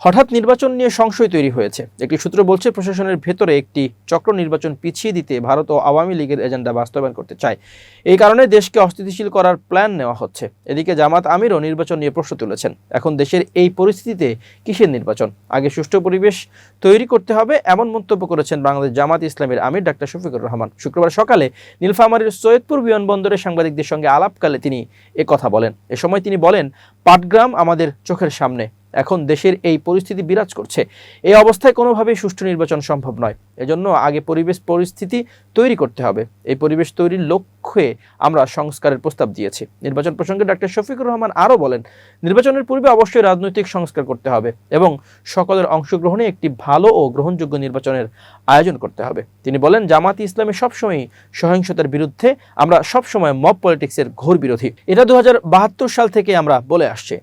হঠাৎ নির্বাচন নিয়ে সংশয় তৈরি হয়েছে। একটি সূত্র বলছে, প্রশাসনের ভেতরে একটি চক্র নির্বাচন পিছিয়ে দিতে ভারত ও আওয়ামী লীগের এজেন্ডা বাস্তবায়ন করতে চায়। এই কারণে দেশকে অস্থিতিশীল করার প্ল্যান নেওয়া হচ্ছে। এদিকে জামাত আমিরও নির্বাচন নিয়ে প্রশ্ন তুলেছেন। এখন দেশের এই পরিস্থিতিতে কিসের নির্বাচন? আগে সুষ্ঠু পরিবেশ তৈরি করতে হবে, এমন মন্তব্য করেছেন বাংলাদেশ জামাত ইসলামের আমির ডাক্তার শফিকুর রহমান। শুক্রবার সকালে নীলফামারীর সৈয়দপুর বিমানবন্দরে সাংবাদিকদের সঙ্গে আলাপকালে তিনি কথা বলেন। এ সময় তিনি বলেন, পাটগ্রাম আমাদের চোখের সামনে। এখন দেশের এই পরিস্থিতি বিরাজ করছে। এই অবস্থায় কোনোভাবেই সুষ্ঠু নির্বাচন সম্ভব নয়। এজন্য আগে পরিবেশ পরিস্থিতি তৈরি করতে হবে। এই পরিবেশ তৈরির লক্ষ্যে আমরা সংস্কারের প্রস্তাব দিয়েছি। নির্বাচন প্রসঙ্গে ডাক্তার শফিকুর রহমান আরও বলেন, নির্বাচনের পূর্বে অবশ্যই রাজনৈতিক সংস্কার করতে হবে এবং সকলের অংশগ্রহণে একটি ভালো ও গ্রহণযোগ্য নির্বাচনের আয়োজন করতে হবে। তিনি বলেন, জামাতি ইসলামী সবসময়ই সহিংসতার বিরুদ্ধে, আমরা সবসময় মব পলিটিক্সের ঘোর বিরোধী। এটা দু হাজার বাহাত্তর সাল থেকে আমরা বলে আসছি।